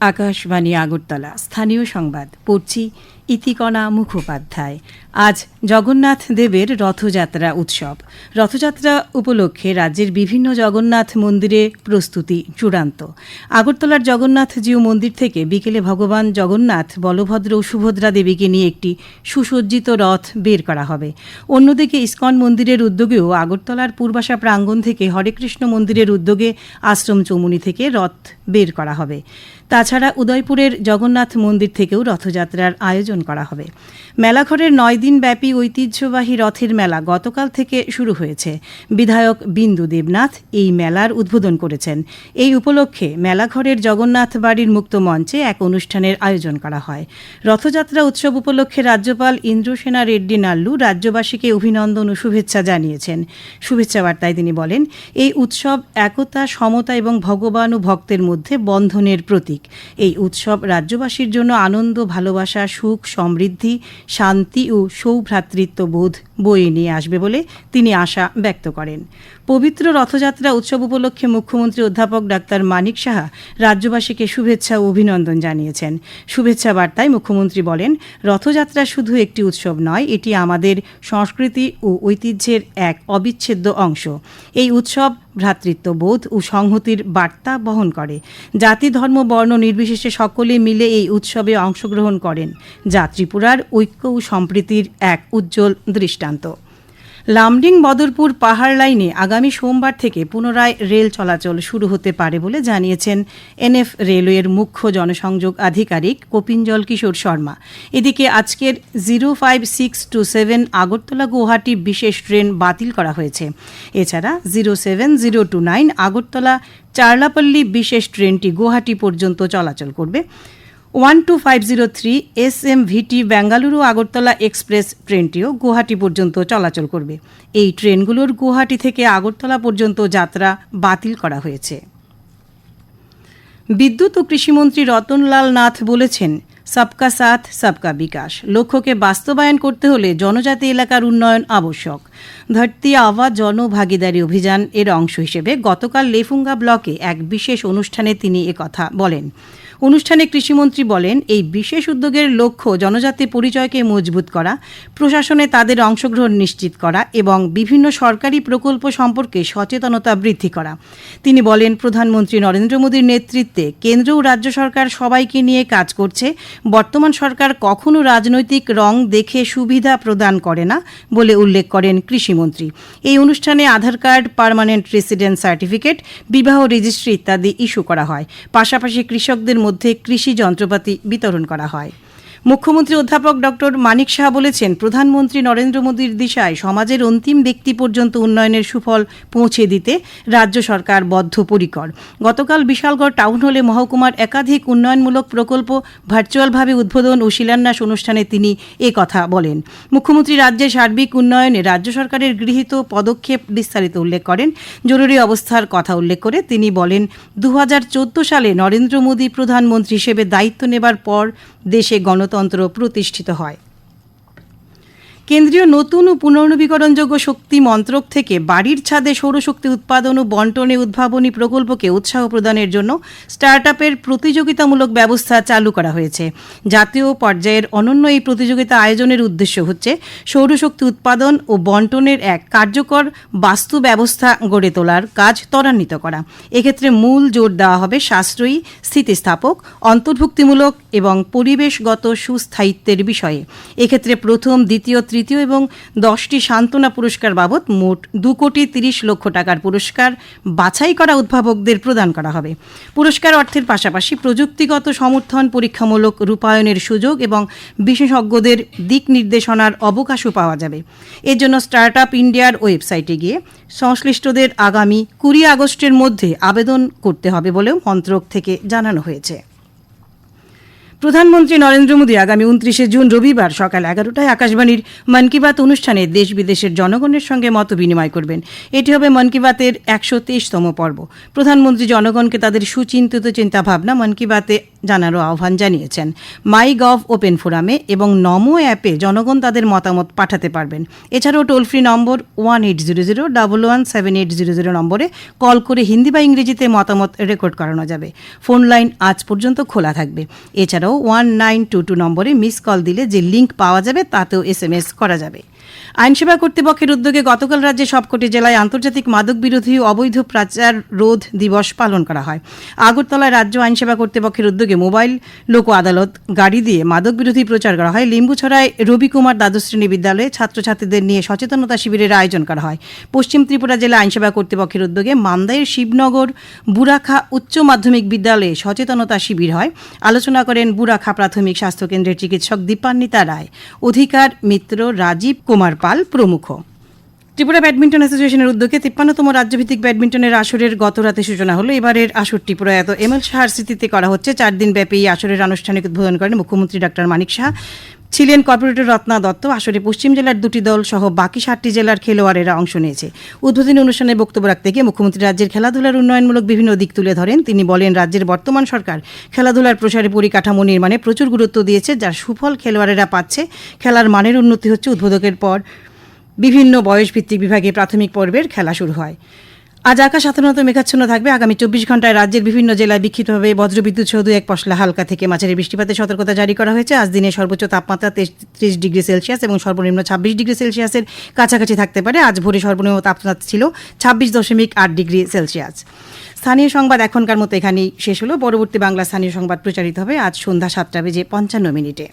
আকাশবাণী আগরতলা। স্থানীয় সংবাদ পড়ছি ইতিকণা মুখোপাধ্যায়। আজ জগন্নাথ দেবের রথযাত্রা উৎসব। রথযাত্রা উপলক্ষে রাজ্যের বিভিন্ন জগন্নাথ মন্দিরে প্রস্তুতি চূড়ান্ত। আগরতলার জগন্নাথ জিউ মন্দির থেকে বিকেলে ভগবান জগন্নাথ বলভদ্র ও সুভদ্রা দেবীকে নিয়ে একটি সুসজ্জিত রথ বের করা হবে। অন্যদিকে ইস্কন মন্দিরের উদ্যোগেও আগরতলার পূর্বাশা প্রাঙ্গণ থেকে হরেকৃষ্ণ মন্দিরের উদ্যোগে আশ্রম চৌমুনি থেকে রথ বের করা হবে। তাছাড়া উদয়পুরের জগন্নাথ মন্দির থেকেও রথযাত্রার আয়োজন করা হবে। মেলাঘরের নয় দিন ব্যাপী ঐতিহ্যবাহী রথের মেলা গতকাল থেকে শুরু হয়েছে। বিধায়ক বিন্দু দেবনাথ এই মেলার উদ্বোধন করেছেন। এই উপলক্ষে মেলাঘরের জগন্নাথ বাড়ির মুক্ত মঞ্চে এক অনুষ্ঠানের আয়োজন করা হয়। রথযাত্রা উৎসব উপলক্ষে রাজ্যপাল ইন্দ্রসেনা রেড্ডি নাল্লু রাজ্যবাসীকে অভিনন্দন ও শুভেচ্ছা জানিয়েছেন। শুভেচ্ছা বার্তায় তিনি বলেন, এই উৎসব একতা, সমতা এবং ভগবান ও ভক্তের মধ্যে বন্ধনের প্রতীক। এই উৎসব রাজ্যবাসীর জন্য আনন্দ, ভালোবাসা, সুখ সমৃদ্ধি শান্তি ও সৌভ্রাতৃত্ব বোধ বয়ে নিয়ে আসবে বলে তিনি আশা ব্যক্ত করেন। পবিত্র রথযাত্রা উৎসব উপলক্ষে মুখ্যমন্ত্রী অধ্যাপক ডাক্তার মানিক সাহা রাজ্যবাসীকে শুভেচ্ছা ও অভিনন্দন জানিয়েছেন। শুভেচ্ছা বার্তায় মুখ্যমন্ত্রী বলেন, রথযাত্রা শুধু একটি উৎসব নয়, এটি আমাদের সংস্কৃতি ও ঐতিহ্যের এক অবিচ্ছেদ্য অংশ। এই উৎসব ভ্রাতৃত্ববোধ ও সংহতির বার্তা বহন করে। জাতি, ধর্ম, বর্ণ নির্বিশেষে সকলে মিলে এই উৎসবে অংশগ্রহণ করেন। যা ত্রিপুরার ঐক্য ও সম্প্রীতির এক উজ্জ্বল দৃষ্টান্ত। লামডিং বদরপুর পাহাড় লাইনে আগামী সোমবার থেকে পুনরায় রেল চলাচল শুরু হতে পারে বলে জানিয়েছেন এনএফ রেলওয়ের মুখ্য জনসংযোগ আধিকারিক কপিঞ্জল কিশোর শর্মা। এদিকে আজকের zero five six two seven Agartala Guwahati বিশেষ ট্রেন বাতিল করা হয়েছে। এছাড়া zero seven zero two nine Agartala Charlapalli বিশেষ ট্রেনটি গুয়াহাটি পর্যন্ত চলাচল করবে। One two five zero three S M VT Bengaluru Agartala express ট্রেনটিও Guwahati পর্যন্ত চলাচল করবে। এই ট্রেনগুলোর গুয়াহাটি থেকে আগরতলা পর্যন্ত যাত্রা বাতিল করা হয়েছে। বিদ্যুৎ ও কৃষিমন্ত্রী রতনলাল নাথ বলেছেন, সবকা সাথ, সবকা বিকাশ। লক্ষ্যকে বাস্তবায়ন করতে হলে জনজাতি এলাকার উন্নয়ন আবশ্যক। ধরতি আওয়া জনভাগিদারি অভিযান এর অংশ হিসেবে গতকাল লেফুঙ্গা ব্লকে এক বিশেষ অনুষ্ঠানে তিনি একথা বলেন। অনুষ্ঠানে কৃষিমন্ত্রী বলেন, এই বিশেষ উদ্যোগের লক্ষ্য জনজাতি পরিচয়কে মজবুত করা, প্রশাসনে তাদের অংশগ্রহণ নিশ্চিত করা এবং বিভিন্ন সরকারি প্রকল্প সম্পর্কে সচেতনতা বৃদ্ধি করা। তিনি বলেন, প্রধানমন্ত্রী নরেন্দ্র মোদীর নেতৃত্বে কেন্দ্র ও রাজ্য সরকার সবাইকে নিয়ে কাজ করছে। বর্তমান সরকার কখনো রাজনৈতিক রং দেখে সুবিধা প্রদান করে না বলে উল্লেখ করেন কৃষিমন্ত্রী। এই অনুষ্ঠানে Aadhaar card, permanent resident certificate, বিবাহ রেজিস্ট্রি ইত্যাদি ইস্যু করা হয়। পাশাপাশি কৃষকদের মধ্যে কৃষি যন্ত্রপাতি বিতরণ করা হয়। মুখ্যমন্ত্রী অধ্যাপক ডক্টর মানিক শাহ বলেছেন, প্রধানমন্ত্রী নরেন্দ্র মোদীর দিশায় সমাজের অন্তিম ব্যক্তি পর্যন্ত উন্নয়নের সুফল পৌঁছে দিতে রাজ্য সরকার বদ্ধপরিকর। গতকাল বিশালগড় টাউন হলে মহকুমার একাধিক উন্নয়নমূলক প্রকল্প ভার্চুয়ালভাবে উদ্বোধন ও শিলান্যাস অনুষ্ঠানে তিনি এ কথা বলেন। মুখ্যমন্ত্রী রাজ্যের সার্বিক উন্নয়নে রাজ্য সরকারের গৃহীত পদক্ষেপ বিস্তারিত উল্লেখ করেন। জরুরি অবস্থার কথা উল্লেখ করে তিনি বলেন দু হাজার চোদ্দ সালে নরেন্দ্র মোদী প্রধানমন্ত্রী হিসেবে দায়িত্ব নেবার পর দেশে গণতন্ত্র প্রতিষ্ঠিত হয়। কেন্দ্রীয় নতুন ও পুনর্নবীকরণযোগ্য শক্তি মন্ত্রক থেকে বাড়ির ছাদে সৌরশক্তি উৎপাদন ও বন্টনে উদ্ভাবনী প্রকল্পকে উৎসাহ প্রদানের জন্য স্টার্ট আপের প্রতিযোগিতামূলক ব্যবস্থা চালু করা হয়েছে। জাতীয় পর্যায়ের অনন্য এই প্রতিযোগিতা আয়োজনের উদ্দেশ্য হচ্ছে সৌরশক্তি উৎপাদন ও বন্টনের এক কার্যকর বাস্তু ব্যবস্থা গড়ে তোলার কাজ ত্বরান্বিত করা। এক্ষেত্রে মূল জোর দেওয়া হবে সাশ্রয়ী, স্থিতিস্থাপক, অন্তর্ভুক্তিমূলক এবং পরিবেশগত সুস্থায়িত্বের বিষয়ে। এক্ষেত্রে প্রথম, দ্বিতীয় এবং দশটি সান্ত্বনা পুরস্কার বাবদ মোট দু কোটি তিরিশ লক্ষ টাকার পুরস্কার বাছাই করা উদ্ভাবকদের প্রদান করা হবে। পুরস্কার অর্থের পাশাপাশি প্রযুক্তিগত সমর্থন, পরীক্ষামূলক রূপায়নের সুযোগ এবং বিশেষজ্ঞদের দিক নির্দেশনার অবকাশও পাওয়া যাবে। এর জন্য স্টার্ট আপ ইন্ডিয়ার ওয়েবসাইটে গিয়ে সংশ্লিষ্টদের আগামী কুড়ি আগস্টের মধ্যে আবেদন করতে হবে বলেও মন্ত্রক থেকে জানানো হয়েছে। প্রধানমন্ত্রী নরেন্দ্র মোদী আগামী উনত্রিশে জুন রবিবার সকাল এগারোটায় আকাশবাণীর মন কি বাত অনুষ্ঠানে দেশ বিদেশের জনগণের সঙ্গে মত বিনিময় করবেন। এটি হবে মন কি বাতের একশো তেইশতম পর্ব। প্রধানমন্ত্রী জনগণকে তাদের সুচিন্তিত চিন্তাভাবনা মন কি বাতে জানারও আহ্বান জানিয়েছেন। মাই গভ ওপেন ফোরামে এবং নমো অ্যাপে জনগণ তাদের মতামত পাঠাতে পারবেন। এছাড়াও toll free number one eight zero zero double one seven eight zero zero নম্বরে কল করে হিন্দি বা ইংরেজিতে মতামত রেকর্ড করানো যাবে। ফোন লাইন আজ পর্যন্ত খোলা থাকবে। এছাড়াও ওয়ান নাইন টু টু নম্বরে মিস কল দিলে যে লিঙ্ক পাওয়া যাবে তাতেও এস এম এস করা যাবে। আইনসেবা কর্তৃপক্ষের উদ্যোগে গতকাল রাজ্যে সবকটি জেলায় আন্তর্জাতিক মাদক বিরোধী অবৈধ প্রাচার রোধ দিবস পালন করা হয়। আগরতলায় রাজ্য আইনসেবা কর্তৃপক্ষের উদ্যোগে মোবাইল, লোক আদালত, গাড়ি দিয়ে মাদক বিরোধী প্রচার করা হয়। লিম্বুছড়ায় রবি কুমার দ্বাদশ শ্রেণি বিদ্যালয়ে ছাত্রছাত্রীদের নিয়ে সচেতনতা শিবিরের আয়োজন করা হয়। পশ্চিম ত্রিপুরা জেলা আইনসেবা কর্তৃপক্ষের উদ্যোগে মান্দাইয়ের শিবনগর বুরাখা উচ্চ মাধ্যমিক বিদ্যালয়ে সচেতনতা শিবির হয়। আলোচনা করেন বুরাখা প্রাথমিক স্বাস্থ্য কেন্দ্রের চিকিৎসক দীপান্বিতা রায়। অধিকার মিত্র রাজীব কুমার পাল প্রমুখ। ত্রিপুরা ব্যাডমিন্টন অ্যাসোসিয়েশনের উদ্যোগে তিপ্পান্নতম রাজ্যভিত্তিক ব্যাডমিন্টনের আসরের গত রাতে সূচনা হলো। এবারের আসরটি প্রয়াত এম এল শাহার স্মৃতিতে করা হচ্ছে। চার দিন ব্যাপী এই আসরের আনুষ্ঠানিক উদ্বোধন করেন মুখ্যমন্ত্রী ডাক্তার মানিক শাহ। ছিলেন কর্পোরেটর রত্না দত্ত আসরে পশ্চিম জেলার দুটি দল সহ বাকি সাতটি জেলার খেলোয়াড়েরা অংশ নিয়েছে। উদ্বোধনী অনুষ্ঠানে বক্তব্য রাখতে গিয়ে মুখ্যমন্ত্রী রাজ্যের খেলাধুলার উন্নয়নমূলক বিভিন্ন দিক তুলে ধরেন। তিনি বলেন, রাজ্যের বর্তমান সরকার খেলাধুলার প্রসারে পরিকাঠামো নির্মাণে প্রচুর গুরুত্ব দিয়েছে, যার সুফল খেলোয়াড়েরা পাচ্ছে। খেলার মানের উন্নতি হচ্ছে। উদ্বোধকের পর বিভিন্ন বয়সভিত্তিক বিভাগে প্রাথমিক পর্বের খেলা শুরু হয়। আজ আকাশ সাধারণত মেঘাচ্ছন্ন থাকবে। আগামী চব্বিশ ঘন্টায় রাজ্যের বিভিন্ন জেলায় বিক্ষিপ্তভাবে বজ্রবিদ্যুৎ সহ এক পশলা হালকা থেকে মাঝারি বৃষ্টিপাতের সতর্কতা জারি করা হয়েছে। আজ দিনে সর্বোচ্চ তাপমাত্রা তেত্রিশ ডিগ্রি সেলসিয়াস এবং সর্বনিম্ন ছাব্বিশ ডিগ্রি সেলসিয়াসের কাছাকাছি থাকতে পারে। আজ ভোরে সর্বনিম্ন তাপমাত্রা ছিল ছাব্বিশ দশমিক আট ডিগ্রি সেলসিয়াস। স্থানীয় সংবাদ এখনকার মতো এখানেই শেষ হলো। পরবর্তী বাংলা স্থানীয় সংবাদ প্রচারিত হবে আজ সন্ধ্যা সাতটা বেজে পঞ্চান্ন মিনিটে।